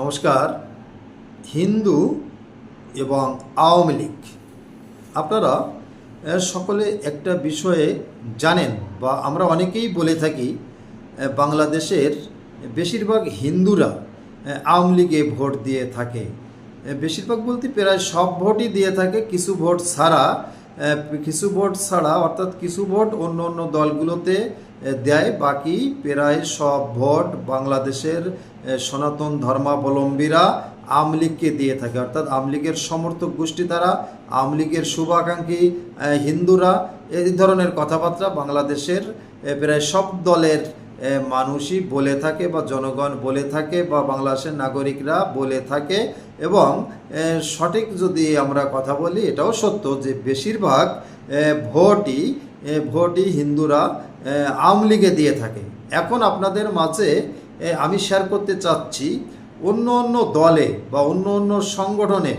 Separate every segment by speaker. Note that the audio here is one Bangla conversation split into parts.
Speaker 1: নমস্কার। হিন্দু এবং আওয়ামী লীগ। আপনারা সকলে একটা বিষয়ে জানেন বা আমরা অনেকেই বলে থাকি বাংলাদেশের বেশিরভাগ হিন্দুরা আওয়ামী লীগে ভোট দিয়ে থাকে। বেশিরভাগ বলতে প্রায় সব ভোটই দিয়ে থাকে, কিছু ভোট ছাড়া কিছু ভোট ছাড়া, অর্থাৎ কিছু ভোট অন্য অন্য দলগুলোতে দেয়। বাকি প্রায় সব ভোট বাংলাদেশের সনাতন ধর্মাবলম্বীরা আওয়ামী লীগকে দিয়ে থাকে। অর্থাৎ আওয়ামী লীগের সমর্থক গোষ্ঠী তারা, আওয়ামী লীগের শুভাকাঙ্ক্ষী হিন্দুরা, এই ধরনের কথাবার্তা বাংলাদেশের প্রায় সব দলের মানুষই বলে থাকে বা জনগণ বলে থাকে বা বাংলাদেশের নাগরিকরা বলে থাকে এবং সঠিক যদি আমরা কথা বলি, এটাও সত্য যে বেশিরভাগ ভোটই ভোটই হিন্দুরা আওয়ামী লীগে দিয়ে থাকে। এখন আপনাদের মাঝে আমি শেয়ার করতে চাচ্ছি, অন্য অন্য দলে বা অন্য অন্য সংগঠনে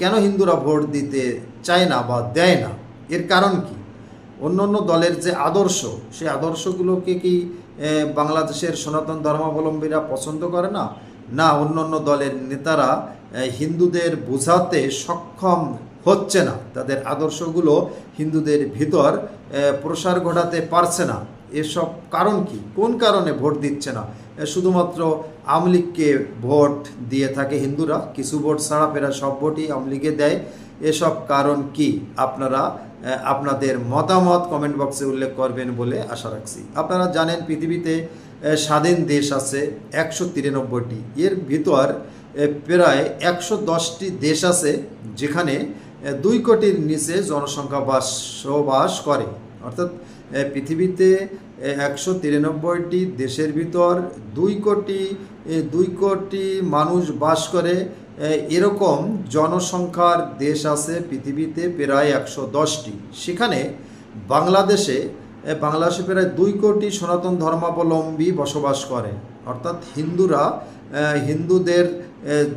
Speaker 1: কেন হিন্দুরা ভোট দিতে চায় না বা দেয় না? এর কারণ কি? অন্য অন্য দলের যে আদর্শ, সেই আদর্শগুলোকে কি বাংলাদেশের সনাতন ধর্মাবলম্বীরা পছন্দ করে না? না, অন্য অন্য দলের নেতারা হিন্দুদের বোঝাতে সক্ষম হচ্ছে না। তাদের আদর্শগুলো হিন্দুদের ভিতর প্রসার ঘটাতে পারছে না। এসব কারণ কি? কোন কারণে ভোট দিচ্ছে না? শুধুমাত্র আওয়ামী লীগকে ভোট দিয়ে থাকে হিন্দুরা, কিছু ভোট ছাড়া ফেরা সব ভোটই আওয়ামী লীগে দেয়। এসব কারণ কি? আপনারা আপনাদের মতামত কমেন্ট বক্সে উল্লেখ করবেন বলে আশা রাখছি। আপনারা জানেন পৃথিবীতে স্বাধীন দেশ আছে একশো তিরানব্বইটি। এর ভিতর প্রায় একশো দশটি দেশ আছে যেখানে দুই কোটির নিচে জনসংখ্যা বাসবাস করে। অর্থাৎ পৃথিবীতে একশো তিরানব্বইটি দেশের ভিতর দুই কোটি দুই কোটি মানুষ বাস করে। এরকম জনসংখ্যার দেশ আছে পৃথিবীতে প্রায় একশো দশটি। সেখানে বাংলাদেশে বাংলাদেশে প্রায় দুই কোটি সনাতন ধর্মাবলম্বী বসবাস করে। অর্থাৎ হিন্দুরা হিন্দুদের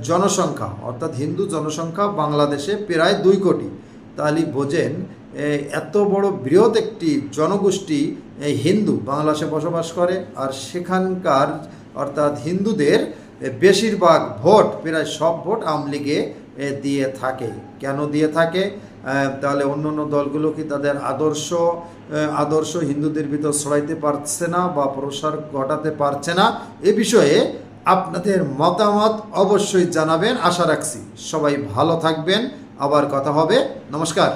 Speaker 1: জনসংখ্যা, অর্থাৎ হিন্দু জনসংখ্যা বাংলাদেশে প্রায় দুই কোটি। তাহলে বোঝেন এত বড় বৃহৎ একটি জনগোষ্ঠী হিন্দু বাংলাদেশে বসবাস করে। আর সেখানকার, অর্থাৎ হিন্দুদের বেশিরভাগ ভোট, প্রায় সব ভোট আওয়ামী লীগে দিয়ে থাকে। কেন দিয়ে থাকে? তাহলে অন্য অন্য দলগুলো কি তাদের আদর্শ আদর্শ হিন্দুদের ভিতর ছড়াইতে পারছে না বা প্রসার ঘটাতে পারছে না? এ বিষয়ে আপনাদের মতামত অবশ্যই জানাবেন। আশা রাখছি সবাই ভালো থাকবেন। আবার কথা হবে। নমস্কার।